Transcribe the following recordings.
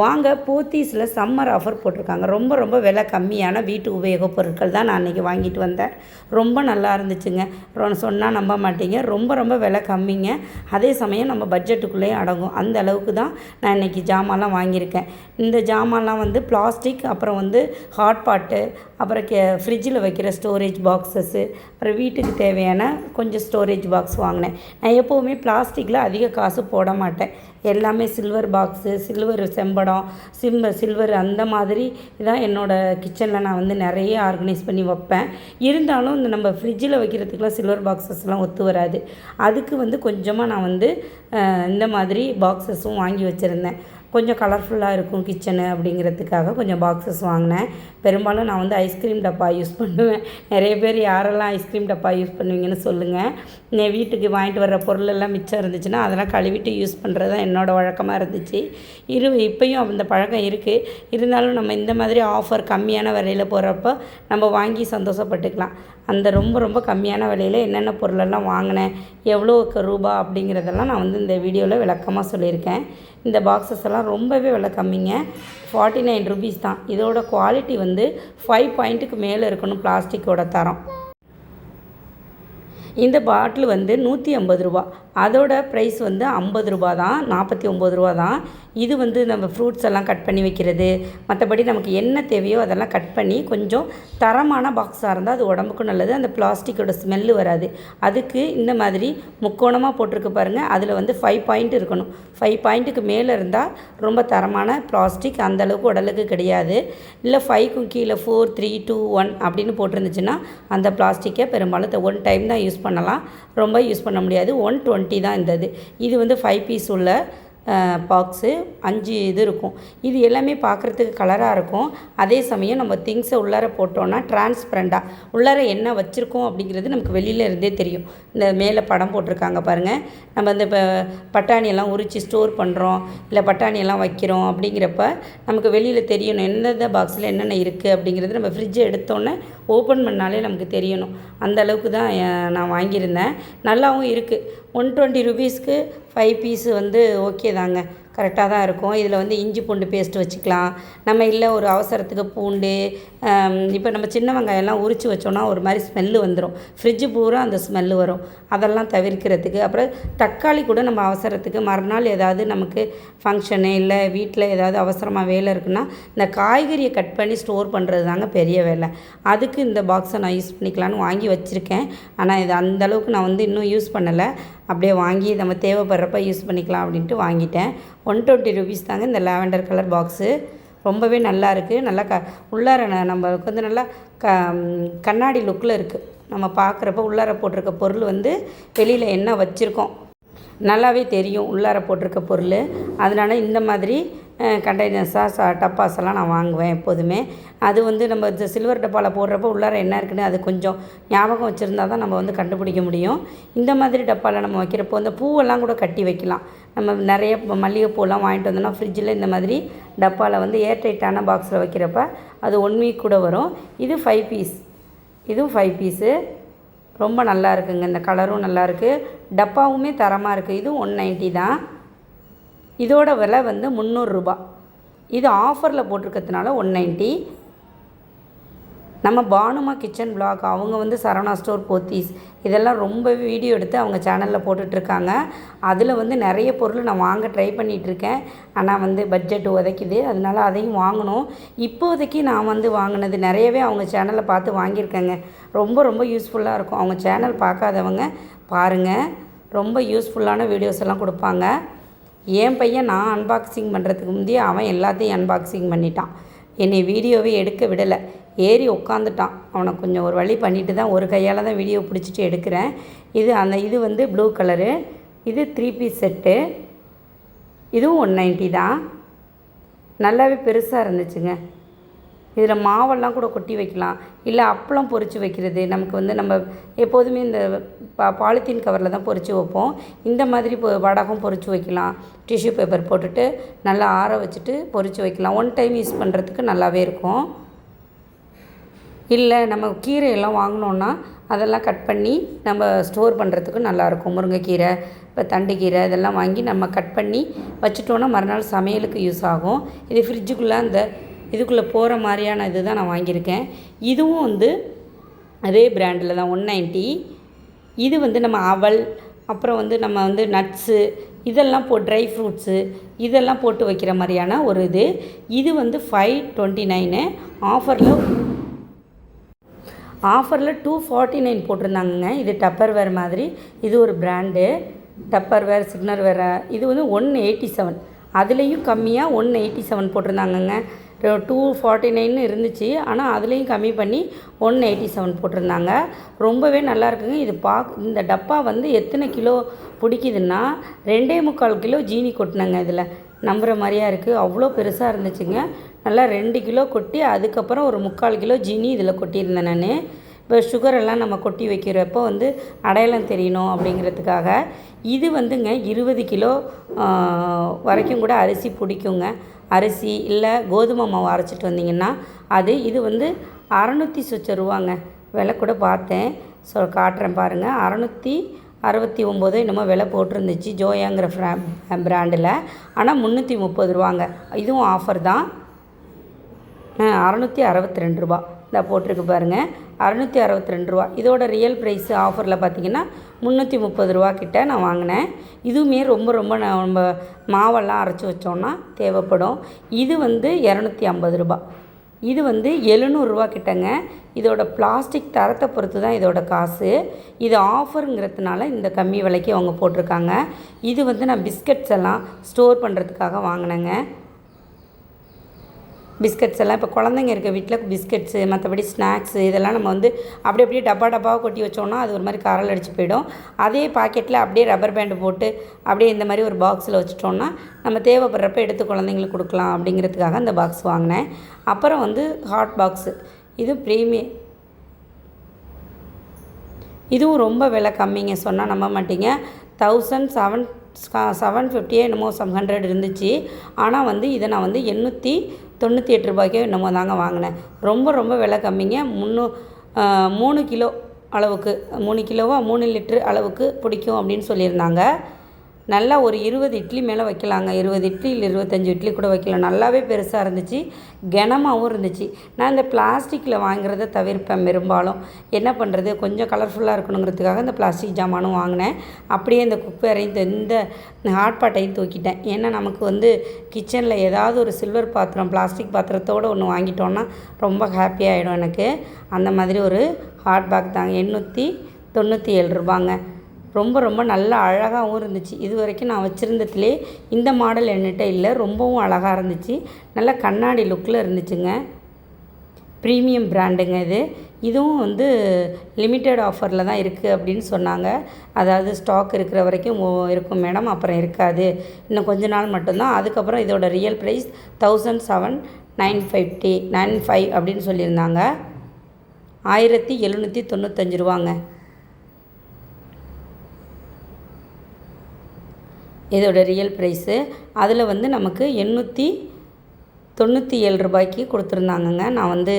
வாங்க போத்தீஸில் summer offer போட்டிருக்காங்க. ரொம்ப ரொம்ப விலை கம்மியான வீட்டு உபயோகப் பொருட்கள் தான் நான் அன்றைக்கி வாங்கிட்டு வந்தேன். ரொம்ப நல்லா இருந்துச்சுங்க. சொன்னால் நம்ப மாட்டீங்க. ரொம்ப ரொம்ப விலை கம்மிங்க. அதே சமயம் நம்ம பட்ஜெட்டுக்குள்ளேயே அடங்கும். அந்த அளவுக்கு தான் நான் இன்றைக்கி ஜாமான்லாம் வாங்கியிருக்கேன். இந்த ஜாமான்லாம் வந்து பிளாஸ்டிக் அப்புறம் வந்து ஹாட் பாட்டு அப்புறம் கே ஃப்ரிட்ஜில் வைக்கிற ஸ்டோரேஜ் பாக்ஸஸ்ஸு அப்புறம் வீட்டுக்கு தேவையான கொஞ்சம் ஸ்டோரேஜ் பாக்ஸ் வாங்கினேன். நான் எப்போவுமே பிளாஸ்டிக்கில் அதிக காசு போட மாட்டேன். எல்லாமே சில்வர் பாக்ஸு சில்வர் செம்படம் சிம்ம சில்வர் அந்த மாதிரி தான் என்னோடய கிச்சனில் நான் வந்து நிறைய ஆர்கனைஸ் பண்ணி வைப்பேன். இருந்தாலும் இந்த நம்ம ஃப்ரிட்ஜில் வைக்கிறதுக்குலாம் சில்வர் பாக்ஸஸ்லாம் ஒத்து வராது. அதுக்கு வந்து கொஞ்சமாக நான் வந்து இந்த மாதிரி பாக்ஸஸும் வாங்கி வச்சுருந்தேன். கொஞ்சம் கலர்ஃபுல்லாக இருக்கும் கிச்சனு அப்படிங்கிறதுக்காக கொஞ்சம் பாக்ஸஸ் வாங்கினேன். பெரும்பாலும் நான் வந்து ஐஸ்கிரீம் டப்பா யூஸ் பண்ணுவேன். நிறைய பேர் யாரெல்லாம் ஐஸ்கிரீம் டப்பா யூஸ் பண்ணுவீங்கன்னு சொல்லுங்கள் என் வீட்டுக்கு வாங்கிட்டு வர்ற பொருள் எல்லாம் மிச்சம் இருந்துச்சுன்னா அதெல்லாம் கழுவிட்டு யூஸ் பண்ணுறது தான் என்னோடய வழக்கமாக இருந்துச்சு. இரு இப்போயும் அந்த பழக்கம் இருக்குது இருந்தாலும் நம்ம இந்த மாதிரி ஆஃபர் கம்மியான விலையில் போகிறப்ப நம்ம வாங்கி சந்தோஷப்பட்டுக்கலாம். அந்த ரொம்ப ரொம்ப கம்மியான விலையில் என்னென்ன பொருளெல்லாம் வாங்கினேன் எவ்வளோ ரூபா அப்படிங்கிறதெல்லாம் நான் வந்து இந்த வீடியோவில் விளக்கமாக சொல்லியிருக்கேன். இந்த பாக்ஸஸ் எல்லாம் ரொம்பவே விலை கம்மிங்க. ஃபார்ட்டி நைன் ருபீஸ் தான். இதோட குவாலிட்டி வந்து ஃபைவ் பாயிண்ட்டுக்கு மேலே இருக்கணும் பிளாஸ்டிக்கோட தரம். இந்த பாட்டில் வந்து நூற்றி ஐம்பது ரூபா. அதோட ப்ரைஸ் வந்து ஐம்பது ரூபா தான் நாற்பத்தி ஒம்பது ரூபா தான் இது வந்து நம்ம ஃப்ரூட்ஸ் எல்லாம் கட் பண்ணி வைக்கிறது. மற்றபடி நமக்கு என்ன தேவையோ அதெல்லாம் கட் பண்ணி கொஞ்சம் தரமான பாக்ஸாக இருந்தால் அது உடம்புக்கும் நல்லது. அந்த பிளாஸ்டிக்கோட ஸ்மெல்லு வராது. அதுக்கு இந்த மாதிரி முக்கோணமாக போட்டிருக்கு பாருங்கள் அதில் வந்து ஃபைவ் பாயிண்ட் இருக்கணும். ஃபைவ் பாயிண்ட்டுக்கு மேலே இருந்தால் ரொம்ப தரமான பிளாஸ்டிக் அந்தளவுக்கு உடலுக்கு கிடையாது. இல்லை ஃபைவ்க்கும் கீழே ஃபோர் த்ரீ டூ ஒன் அப்படின்னு போட்டிருந்துச்சுன்னா அந்த பிளாஸ்டிக்கை பெரும்பாலும் ஒன் டைம் தான் யூஸ் பண்ணலாம். ரொம்ப யூஸ் பண்ண முடியாது. ஒன் டுவெண்ட்டி தான் இந்த இது. இது வந்து ஃபைவ் பீஸ் உள்ள பாக்ஸு அஞ்சு இது இருக்கும். இது எல்லாமே பார்க்குறதுக்கு கலராக இருக்கும். அதே சமயம் நம்ம திங்ஸை உள்ளார போட்டோன்னா டிரான்ஸ்பரண்ட்டாக உள்ளார என்ன வச்சுருக்கோம் அப்படிங்கிறது நமக்கு வெளியில் இருந்தே தெரியும். இந்த மேலே படம் போட்டிருக்காங்க பாருங்கள் நம்ம இந்த இப்போ பட்டாணியெல்லாம் உரித்து ஸ்டோர் பண்ணுறோம் இல்லை பட்டாணியெல்லாம் வைக்கிறோம் அப்படிங்கிறப்ப நமக்கு வெளியில் தெரியணும். எந்தெந்த பாக்ஸில் என்னென்ன இருக்குது அப்படிங்கிறது நம்ம ஃப்ரிட்ஜை எடுத்தோன்னே ஓப்பன் பண்ணாலே நமக்கு தெரியணும். அந்த அளவுக்கு தான் நான் வாங்கியிருந்தேன். நல்லாவும் இருக்குது ஒன் டுவெண்ட்டி ருபீஸ்க்கு ஃபைவ் பீஸு வந்து ஓகே தாங்க. கரெக்டாக தான் இருக்கும். இதில் வந்து இஞ்சி பூண்டு பேஸ்ட் வச்சுக்கலாம். நம்ம இல்லை ஒரு அவசரத்துக்கு பூண்டு இப்போ நம்ம சின்ன வெங்காயம்லாம் உரித்து வச்சோன்னா ஒரு மாதிரி ஸ்மெல்லு வந்துடும் ஃப்ரிட்ஜு பூரா அந்த ஸ்மெல்லு வரும். அதெல்லாம் தவிர்க்கிறதுக்கு. அப்புறம் தக்காளி கூட நம்ம அவசரத்துக்கு மறுநாள் ஏதாவது நமக்கு ஃபங்க்ஷனு இல்லை வீட்டில் ஏதாவது அவசரமாக வேலை இருக்குன்னா இந்த காய்கறியை கட் பண்ணி ஸ்டோர் பண்ணுறது தாங்க பெரிய வேலை. அதுக்கு இந்த பாக்ஸை நான் யூஸ் பண்ணிக்கலான்னு வாங்கி வச்சுருக்கேன். ஆனால் இது அந்தளவுக்கு நான் வந்து இன்னும் யூஸ் பண்ணலை. அப்படியே வாங்கி நம்ம தேவைப்படுறப்ப யூஸ் பண்ணிக்கலாம் அப்படின்ட்டு வாங்கிட்டேன். ஒன் டுவெண்ட்டி ருபீஸ் தாங்க இந்த லாவெண்டர் கலர் பாக்ஸு ரொம்பவே நல்லா இருக்குது நல்லா க உள்ளார ந- நம்மளுக்கு வந்து நல்லா க கண்ணாடி லுக்கில் இருக்குது நம்ம பார்க்குறப்ப உள்ளார போட்டிருக்க பொருள் வந்து வெளியில் என்ன வச்சுருக்கோம். நல்லாவே தெரியும் உள்ளார போட்டிருக்க பொருள். அதனால் இந்த மாதிரி கண்டெய்னர்ஸாக ச டப்பாஸ் எல்லாம் நான் வாங்குவேன் எப்போதுமே. அது வந்து நம்ம இந்த சில்வர் டப்பாவில் போடுறப்போ உள்ளார என்ன இருக்குன்னு அது கொஞ்சம் ஞாபகம் வச்சுருந்தா தான் நம்ம வந்து கண்டுபிடிக்க முடியும். இந்த மாதிரி டப்பாவில் நம்ம வைக்கிறப்போ இந்த பூவெல்லாம் கூட கட்டி வைக்கலாம். நம்ம நிறைய மல்லிகைப்பூலாம் வாங்கிட்டு வந்தோம்னா ஃப்ரிட்ஜில் இந்த மாதிரி டப்பாவில் வந்து ஏர்டைட்டான பாக்ஸில் வைக்கிறப்ப அது ஒன் வீக் கூட வரும். இது ஃபைவ் பீஸ் இதுவும் ஃபைவ் பீஸு ரொம்ப நல்லா இருக்குங்க. இந்த கலரும் நல்லாயிருக்கு டப்பாவுமே தரமாக இருக்குது இதுவும் ஒன் நைன்ட்டி தான். இதோட விலை வந்து முந்நூறுரூபா இது ஆஃபரில் போட்டிருக்கிறதுனால ஒன் நைன்ட்டி நம்ம பானுமா கிச்சன் பிளாக் அவங்க வந்து சரவணா ஸ்டோர் போத்தீஸ். இதெல்லாம் ரொம்ப வீடியோ எடுத்து அவங்க சேனலில் போட்டுட்ருக்காங்க. அதில் வந்து நிறைய பொருள் நான் வாங்க ட்ரை பண்ணிகிட்ருக்கேன் ஆனால் வந்து பட்ஜெட் உதைக்குது. அதனால அதையும் வாங்கணும். இப்போதைக்கு நான் வந்து வாங்கினது நிறையவே அவங்க சேனலில் பார்த்து வாங்கியிருக்கேங்க. ரொம்ப ரொம்ப யூஸ்ஃபுல்லாக இருக்கும். அவங்க சேனல் பார்க்காதவங்க பாருங்கள் ரொம்ப யூஸ்ஃபுல்லான வீடியோஸ் எல்லாம் கொடுப்பாங்க. என் பையன் நான் அன்பாக்சிங் பண்ணுறதுக்கு முந்தைய அவன் எல்லாத்தையும் அன்பாக்சிங் பண்ணிட்டான். என்னை வீடியோவே எடுக்க விடலை. ஏறி உட்காந்துட்டான் அவனை கொஞ்சம் ஒரு வழி பண்ணிட்டு தான் ஒரு கையால் தான் வீடியோ பிடிச்சிட்டு எடுக்கிறேன். இது அந்த இது வந்து ப்ளூ கலரு இது த்ரீ பீஸ் செட்டு இதுவும் ஒன் நைன்ட்டி தான். நல்லாவே பெருசாக இருந்துச்சுங்க. இதில் மாவெல்லாம் கூட கொட்டி வைக்கலாம். இல்லை அப்பளம் பொரித்து வைக்கிறது. நமக்கு வந்து நம்ம எப்போதுமே இந்த பா பாலித்தீன் கவரில் தான் பொரித்து வைப்போம். இந்த மாதிரி பொ வடகம் பொரித்து வைக்கலாம். டிஷ்யூ பேப்பர் போட்டுட்டு நல்லா ஆற வச்சுட்டு பொரித்து வைக்கலாம். ஒன் டைம் யூஸ் பண்ணுறதுக்கு நல்லாவே இருக்கும். இல்லை நம்ம கீரையெல்லாம் வாங்கினோன்னா அதெல்லாம் கட் பண்ணி நம்ம ஸ்டோர் பண்ணுறதுக்கு நல்லாயிருக்கும். முருங்கைக்கீரை இப்போ தண்டுக்கீரை இதெல்லாம் வாங்கி நம்ம கட் பண்ணி வச்சுட்டோன்னா மறுநாள் சமையலுக்கு யூஸ் ஆகும். இது ஃப்ரிட்ஜுக்குள்ளே அந்த இதுக்குள்ளே போகிற மாதிரியான இது தான் நான் வாங்கியிருக்கேன். இதுவும் வந்து அதே பிராண்டில் தான் ஒன் நைன்ட்டி இது வந்து நம்ம அவல் அப்புறம் வந்து நம்ம வந்து நட்ஸு இதெல்லாம் போ ட்ரை ஃப்ரூட்ஸு இதெல்லாம் போட்டு வைக்கிற மாதிரியான ஒரு இது. இது வந்து ஃபைவ் டுவெண்ட்டி நைனு ஆஃபரில் ஆஃபரில் டூ ஃபார்ட்டி நைன் போட்டிருந்தாங்கங்க. இது டப்பர் வேர் மாதிரி. இது ஒரு பிராண்டு டப்பர் வேர் சிக்னர் வேறு இது வந்து ஒன் எயிட்டி செவன் அதுலேயும் கம்மியாக ஒன் எயிட்டி செவன் போட்டிருந்தாங்கங்க. டூ ஃபார்ட்டி நைன்னு இருந்துச்சு. ஆனால் அதுலேயும் கம்மி பண்ணி ஒன் எயிட்டி செவன் போட்டிருந்தாங்க. ரொம்பவே நல்லா இருக்குங்க. இது பாக் இந்த டப்பா வந்து எத்தனை கிலோ பிடிக்குதுன்னா ரெண்டே முக்கால் கிலோ ஜீனி கொட்டினங்க இதில். நம்புகிற மாதிரியா இருக்குது அவ்வளோ பெருசாக இருந்துச்சுங்க. நல்லா ரெண்டு கிலோ கொட்டி அதுக்கப்புறம் ஒரு முக்கால் கிலோ ஜீனி இதில் கொட்டியிருந்தேன் நான். இப்போ சுகரெல்லாம் நம்ம கொட்டி வைக்கிறப்போ வந்து அடையாளம் தெரியணும் அப்படிங்கிறதுக்காக. இது வந்துங்க இருபது கிலோ வரைக்கும் கூட அரிசி பிடிக்குங்க. அரிசி இல்லை கோதுமை மாவு அரைச்சிட்டு வந்தீங்கன்னா அது இது வந்து அறநூற்றி சொச்ச ரூபாங்க. விலை கூட பார்த்தேன். ஸோ காட்டுறேன் பாருங்கள் அறநூற்றி அறுபத்தி ஒம்பது என்னமோ விலை போட்டிருந்துச்சு ஜோயாங்கிற ஃப்ரா பிராண்டில். ஆனால் முந்நூற்றி முப்பது ரூபாங்க. இதுவும் ஆஃபர் தான். அறநூற்றி அறுபத்தி ரெண்டு ரூபா. இந்த போட்டிருக்கு பாருங்கள் அறநூற்றி அறுபத்தி ரெண்டு ரூபா. இதோட ரியல் ப்ரைஸ் ஆஃபரில் பார்த்தீங்கன்னா முந்நூற்றி முப்பது ரூபா கிட்ட நான் வாங்கினேன். இதுவுமே ரொம்ப ரொம்ப நம்ம மாவெல்லாம் அரைச்சி வச்சோன்னா தேவைப்படும். இது வந்து இரநூத்தி ஐம்பது ரூபா. இது வந்து எழுநூறுரூவா கிட்டங்க. இதோட பிளாஸ்டிக் தரத்தை பொறுத்து தான் இதோட காசு. இது ஆஃபருங்கிறதுனால இந்த கம்மி விலைக்கு அவங்க போட்டிருக்காங்க. இது வந்து நான் பிஸ்கட்ஸ் எல்லாம் ஸ்டோர் பண்ணுறதுக்காக வாங்கினேங்க. பிஸ்கட்ஸ் எல்லாம். இப்போ குழந்தைங்க இருக்க வீட்டில் பிஸ்கட்ஸு மற்றபடி ஸ்நாக்ஸு இதெல்லாம் நம்ம வந்து அப்படி அப்படியே டப்பா டப்பாவாக கொட்டி வச்சோன்னா அது ஒரு மாதிரி கரல் அடிச்சு போயிடும். அதே பாக்கெட்டில் அப்படியே ரப்பர் பேண்டு போட்டு அப்படியே இந்த மாதிரி ஒரு பாக்ஸில் வச்சுட்டோன்னா நம்ம தேவைப்படுறப்ப எடுத்து குழந்தைங்களுக்கு கொடுக்கலாம் அப்படிங்கிறதுக்காக அந்த பாக்ஸ் வாங்கினேன். அப்புறம் வந்து ஹாட் பாக்ஸு இது ப்ரீமியம் இதுவும் ரொம்ப விலை கம்மிங்க. சொன்னால் நம்ப மாட்டீங்க. தௌசண்ட் செவன் செவன் ஃபிஃப்டியே என்னமோ செவன் ஹண்ட்ரட் இருந்துச்சு. ஆனால் வந்து இதை நான் வந்து எண்ணூற்றி தொண்ணூற்றி எட்டு ரூபாய்க்கோ என்னமோ தாங்க வாங்கினேன். ரொம்ப ரொம்ப விலை கம்மிங்க. முந்நூ மூணு கிலோ அளவுக்கு மூணு கிலோவா மூணு லிட்ரு அளவுக்கு பிடிக்கும் அப்படின்னு சொல்லியிருந்தாங்க. நல்லா ஒரு இருபது இட்லி மேலே வைக்கலாங்க. இருபது இட்லி இல்லை இருபத்தஞ்சி இட்லி கூட வைக்கலாம். நல்லாவே பெருசாக இருந்துச்சு. கனமாகவும் இருந்துச்சு. நான் இந்த பிளாஸ்டிக்கில் வாங்குறத தவிர்ப்பேன் பெரும்பாலும். என்ன பண்ணுறது கொஞ்சம் கலர்ஃபுல்லாக இருக்கணுங்கிறதுக்காக இந்த பிளாஸ்டிக் ஜாமானும் வாங்கினேன். அப்படியே இந்த குப்பையரையும் இந்த ஹாட் பாட்டையும் தூக்கிட்டேன். ஏன்னா நமக்கு வந்து கிச்சனில் ஏதாவது ஒரு சில்வர் பாத்திரம் பிளாஸ்டிக் பாத்திரத்தோடு ஒன்று வாங்கிட்டோன்னா ரொம்ப ஹாப்பியாகிடும் எனக்கு. அந்த மாதிரி ஒரு ஹாட் பேக் தாங்க. எண்ணூற்றி தொண்ணூற்றி ஏழு ரூபாங்க. ரொம்ப ரொம்ப நல்லா அழகாகவும் இருந்துச்சு. இது வரைக்கும் நான் வச்சுருந்ததுலே இந்த மாடல் என்கிட்ட இல்லை. ரொம்பவும் அழகாக இருந்துச்சு. நல்ல கண்ணாடி லுக்கில் இருந்துச்சுங்க. ப்ரீமியம் பிராண்டுங்க இது. இதுவும் வந்து லிமிட்டெட் ஆஃபரில் தான் இருக்குது அப்படின்னு சொன்னாங்க. அதாவது ஸ்டாக் இருக்கிற வரைக்கும் இருக்கும் மேடம். அப்புறம் இருக்காது. இன்னும் கொஞ்ச நாள் மட்டும்தான். அதுக்கப்புறம் இதோட real price thousand seven nine fifty nine five அப்படின்னு சொல்லியிருந்தாங்க. ஆயிரத்தி எழுநூற்றி தொண்ணூத்தஞ்சு ரூபாங்க. இதோட ரியல் ப்ரைஸு அதில் வந்து நமக்கு எண்ணூற்றி தொண்ணூற்றி ஏழு ரூபாய்க்கு கொடுத்துருந்தாங்கங்க. நான் வந்து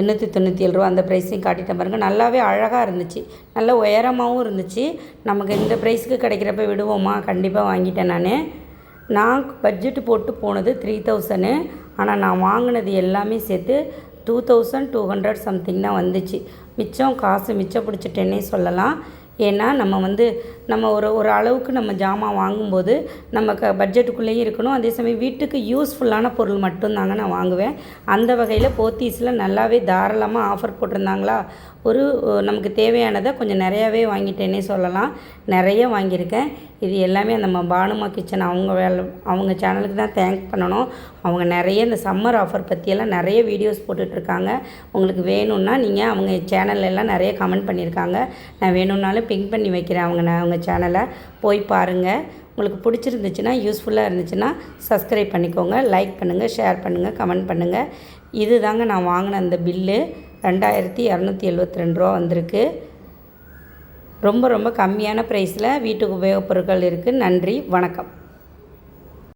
எண்ணூற்றி தொண்ணூற்றி ஏழு ரூபா அந்த ப்ரைஸையும் காட்டிட்டேன் பாருங்கள் நல்லாவே அழகாக இருந்துச்சு. நல்ல உயரமாகவும் இருந்துச்சு. நமக்கு இந்த ப்ரைஸுக்கு கிடைக்கிறப்ப விடுவோமா? கண்டிப்பாக வாங்கிட்டேன் நான். நான் பட்ஜெட்டு போட்டு போனது த்ரீ தௌசண்டு ஆனால் நான் வாங்கினது எல்லாமே சேர்த்து two thousand two hundred something தான் வந்துச்சு. மிச்சம் காசு மிச்சம் பிடிச்சிட்டேன்னே சொல்லலாம். ஏன்னா நம்ம வந்து நம்ம ஒரு ஒரு அளவுக்கு நம்ம ஜாமான் வாங்கும்போது நம்ம க பட்ஜெட்டுக்குள்ளேயும் இருக்கணும். அதே சமயம் வீட்டுக்கு யூஸ்ஃபுல்லான பொருள் மட்டும்தாங்க நான் வாங்குவேன். அந்த வகையில் போத்தீஸில் நல்லாவே தாராளமாக ஆஃபர் போட்டிருந்தாங்களா? ஒரு நமக்கு தேவையானதை கொஞ்சம் நிறையாவே வாங்கிட்டேன்னே சொல்லலாம். நிறைய வாங்கியிருக்கேன். இது எல்லாமே நம்ம பானுமா கிச்சன் அவங்க வேலை அவங்க சேனலுக்கு தான் தேங்க் பண்ணணும். அவங்க நிறைய இந்த சம்மர் ஆஃபர் பற்றியெல்லாம் நிறைய வீடியோஸ் போட்டுட்ருக்காங்க. உங்களுக்கு வேணும்னா நீங்கள் அவங்க சேனல்லாம் நிறைய கமெண்ட் பண்ணியிருக்காங்க. நான் வேணும்னாலும் பிங்க் பண்ணி வைக்கிறேன் அவங்க அவங்க சேனலை. போய் பாருங்கள் உங்களுக்கு பிடிச்சிருந்துச்சுன்னா யூஸ்ஃபுல்லாக இருந்துச்சுன்னா சப்ஸ்கிரைப் பண்ணிக்கோங்க. லைக் பண்ணுங்கள் ஷேர் பண்ணுங்கள் கமெண்ட் பண்ணுங்கள் இது தாங்க நான் வாங்கின அந்த பில்லு ரெண்டாயிரத்தி இரநூத்தி எழுபத்தி ரெண்டு ரூபா வந்திருக்கு. ரொம்ப ரொம்ப கம்மியான ப்ரைஸில் வீட்டுக்கு உபயோகப் பொருட்கள் இருக்குது நன்றி வணக்கம்.